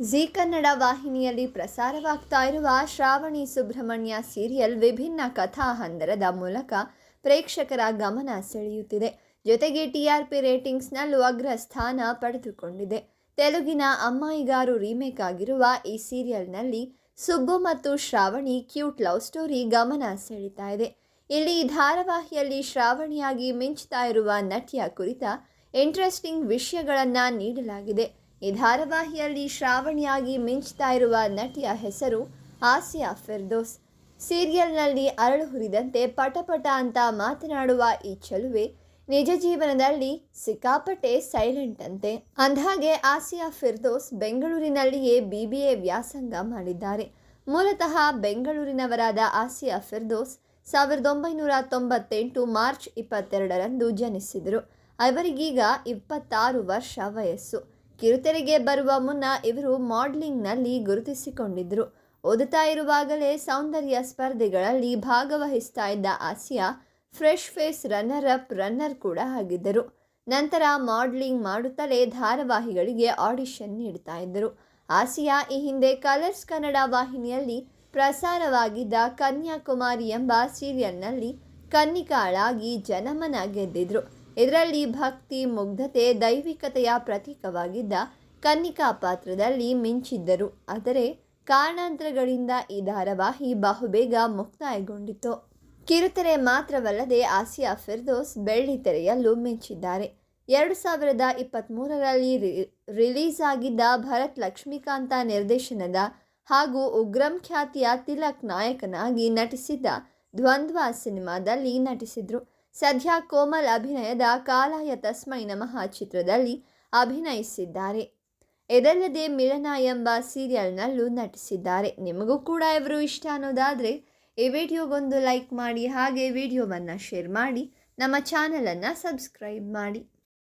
G Kannada ವಾಹಿನಿಯಲ್ಲಿ ಪ್ರಸಾರವಾಗ್ತಾ ಇರುವ Shravani Subrahmanya serial ವಿಭಿನ್ನ ಕಥಾ ಹಂದರದ ಮೂಲಕ ಪ್ರೇಕ್ಷಕರ ಗಮನ ಸೆಳೆಯುತ್ತಿದೆ. ಜೊತೆಗೆ ಟಿಆರ್ಪಿ ರೇಟಿಂಗ್ಸ್ನಲ್ಲೂ ಅಗ್ರ ಸ್ಥಾನ ಪಡೆದುಕೊಂಡಿದೆ. ತೆಲುಗಿನ ಅಮ್ಮಾಯಿಗಾರು ರೀಮೇಕ್ ಆಗಿರುವ ಈ ಸೀರಿಯಲ್ನಲ್ಲಿ ಸುಬ್ಬು ಮತ್ತು ಶ್ರಾವಣಿ ಕ್ಯೂಟ್ ಲವ್ ಸ್ಟೋರಿ ಗಮನ ಸೆಳೀತಾ ಇದೆ. ಇಲ್ಲಿ ಧಾರಾವಾಹಿಯಲ್ಲಿ ಶ್ರಾವಣಿಯಾಗಿ ಮಿಂಚ್ತಾ ಇರುವ ನಟಿಯ ಕುರಿತ ಇಂಟ್ರೆಸ್ಟಿಂಗ್ ವಿಷಯಗಳನ್ನು ನೀಡಲಾಗಿದೆ. ಈ ಧಾರಾವಾಹಿಯಲ್ಲಿ ಶ್ರಾವಣಿಯಾಗಿ ಮಿಂಚ್ತಾ ಇರುವ ನಟಿಯ ಹೆಸರು ಆಸಿಯಾ ಫಿರ್ದೋಸ್. ಸೀರಿಯಲ್ನಲ್ಲಿ ಅರಳು ಹುರಿದಂತೆ ಪಟಪಟ ಅಂತ ಮಾತನಾಡುವ ಈ ಚಲುವೆ ನಿಜ ಜೀವನದಲ್ಲಿ ಸಿಕ್ಕಾಪಟ್ಟೆ ಸೈಲೆಂಟ್ ಅಂತೆ. ಅಂದಹಾಗೆ ಆಸಿಯಾ ಫಿರ್ದೋಸ್ ಬೆಂಗಳೂರಿನಲ್ಲಿಯೇ ಬಿ ಬಿ ಎ ವ್ಯಾಸಂಗ ಮಾಡಿದ್ದಾರೆ. ಮೂಲತಃ ಬೆಂಗಳೂರಿನವರಾದ ಆಸಿಯಾ ಫಿರ್ದೋಸ್ ಸಾವಿರದ ಒಂಬೈನೂರ ತೊಂಬತ್ತೆಂಟು ಮಾರ್ಚ್ ಇಪ್ಪತ್ತೆರಡರಂದು ಜನಿಸಿದರು. ಅವರಿಗೀಗ ಇಪ್ಪತ್ತಾರು ವರ್ಷ ವಯಸ್ಸು. ಕಿರುತೆರೆಗೆ ಬರುವ ಮುನ್ನ ಇವರು ಮಾಡಲಿಂಗ್ನಲ್ಲಿ ಗುರುತಿಸಿಕೊಂಡಿದ್ದರು. ಓದುತ್ತಾ ಇರುವಾಗಲೇ ಸೌಂದರ್ಯ ಸ್ಪರ್ಧೆಗಳಲ್ಲಿ ಭಾಗವಹಿಸ್ತಾ ಇದ್ದ Asia fresh face runner up runner ಕೂಡ ಆಗಿದ್ದರು. ನಂತರ ಮಾಡಲಿಂಗ್ ಮಾಡುತ್ತಲೇ ಧಾರಾವಾಹಿಗಳಿಗೆ ಆಡಿಷನ್ ನೀಡ್ತಾ ಇದ್ದರು. ಆಸಿಯಾ ಈ ಹಿಂದೆ ಕಲರ್ಸ್ ಕನ್ನಡ ವಾಹಿನಿಯಲ್ಲಿ ಪ್ರಸಾರವಾಗಿದ್ದ ಕನ್ಯಾಕುಮಾರಿ ಎಂಬ ಸೀರಿಯಲ್ನಲ್ಲಿ ಕನ್ನಿಕಾಳಾಗಿ ಜನಮನ ಗೆದ್ದಿದ್ರು. ಇದರಲ್ಲಿ ಭಕ್ತಿ, ಮುಗ್ಧತೆ, ದೈವಿಕತೆಯ ಪ್ರತೀಕವಾಗಿದ್ದ ಕನ್ನಿಕಾ ಪಾತ್ರದಲ್ಲಿ ಮಿಂಚಿದ್ದರು. ಆದರೆ ಕಾರಣಾಂತರಗಳಿಂದ ಈ ಧಾರಾವಾಹಿ ಬಹುಬೇಗ ಮುಕ್ತಾಯಗೊಂಡಿತು ಕಿರುತೆರೆ ಮಾತ್ರವಲ್ಲದೆ ಆಸಿಯಾ ಫಿರ್ದೋಸ್ ಬೆಳ್ಳಿ ತೆರೆಯಲ್ಲೂ ಮಿಂಚಿದ್ದಾರೆ. ಎರಡು ಸಾವಿರದ ಇಪ್ಪತ್ತ್ಮೂರರಲ್ಲಿ ರಿಲೀಸ್ ಆಗಿದ್ದ ಭರತ್ ಲಕ್ಷ್ಮೀಕಾಂತ ನಿರ್ದೇಶನದ ಹಾಗೂ ಉಗ್ರಂ ಖ್ಯಾತಿಯ ತಿಲಕ್ ನಾಯಕನಾಗಿ ನಟಿಸಿದ್ದ ದ್ವಂದ್ವ ಸಿನಿಮಾದಲ್ಲಿ ನಟಿಸಿದರು. ಸದ್ಯ ಕೋಮಲ್ ಅಭಿನಯದ ಕಾಲಾಯ ತಸ್ಮೈ ನಮಃ ಚಿತ್ರದಲ್ಲಿ ಅಭಿನಯಿಸಿದ್ದಾರೆ. ಇದಲ್ಲದೆ ಮಿಲನ ಎಂಬ ಸೀರಿಯಲ್ನಲ್ಲೂ ನಟಿಸಿದ್ದಾರೆ. ನಿಮಗೂ ಕೂಡ ಇವರು ಇಷ್ಟ ಅನ್ನೋದಾದರೆ ಈ ವಿಡಿಯೋಗೊಂದು ಲೈಕ್ ಮಾಡಿ, ಹಾಗೆ ವಿಡಿಯೋವನ್ನು ಶೇರ್ ಮಾಡಿ, ನಮ್ಮ ಚಾನಲನ್ನು ಸಬ್ಸ್ಕ್ರೈಬ್ ಮಾಡಿ.